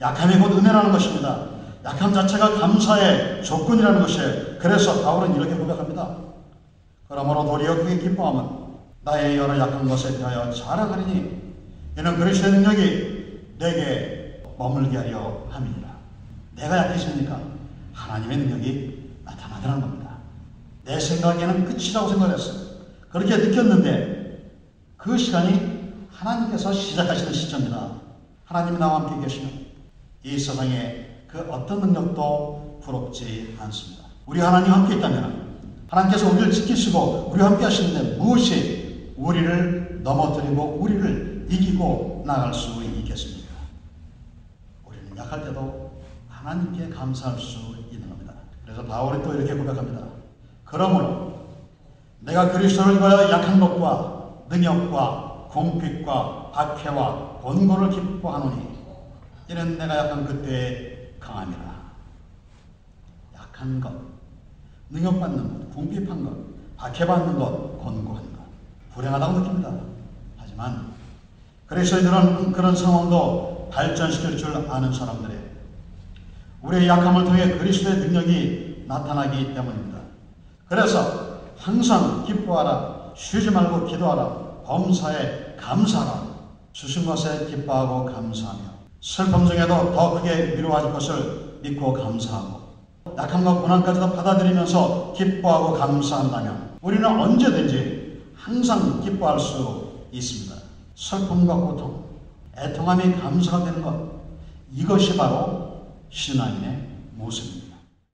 약함이 곧 은혜라는 것입니다. 약함 자체가 감사의 조건이라는 것이에요. 그래서 바울은 이렇게 고백합니다. 그러므로 도리어 그의 기뻐함은 나의 여러 약한 것에 대하여 자랑하리니 이는 그리스도의 능력이 내게 머물게 하려 함이니라. 내가 약해지니까 하나님의 능력이 나타나더라는 겁니다. 내 생각에는 끝이라고 생각했어요. 그렇게 느꼈는데 그 시간이 하나님께서 시작하시는 시점이다. 하나님이 나와 함께 계시면 이 세상에 그 어떤 능력도 부럽지 않습니다. 우리 하나님 함께 있다면 하나님께서 우리를 지키시고 우리와 함께 하시는데 무엇이 우리를 넘어뜨리고 우리를 이기고 나갈 수 있겠습니까? 우리는 약할 때도 하나님께 감사할 수 있는 겁니다. 그래서 바울이 또 이렇게 고백합니다. 그러므로 내가 그리스도를 위하여 약한 것과 능력과 공핍과 박해와 권고를 기뻐하노니 이는 내가 약한 그때에 강함이라. 약한 것, 능력받는 것, 궁핍한 것, 박해받는 것, 권고한 것. 불행하다고 느낍니다. 하지만 그리스도인들은 그런 상황도 발전시킬 줄 아는 사람들의 우리의 약함을 통해 그리스도의 능력이 나타나기 때문입니다. 그래서 항상 기뻐하라, 쉬지 말고 기도하라, 범사에 감사하라, 주신 것에 기뻐하고 감사하며 슬픔 중에도 더 크게 위로할 것을 믿고 감사하고 약함과 고난까지도 받아들이면서 기뻐하고 감사한다면 우리는 언제든지 항상 기뻐할 수 있습니다. 슬픔과 고통, 애통함이 감사가 되는 것 이것이 바로 신앙인의 모습입니다.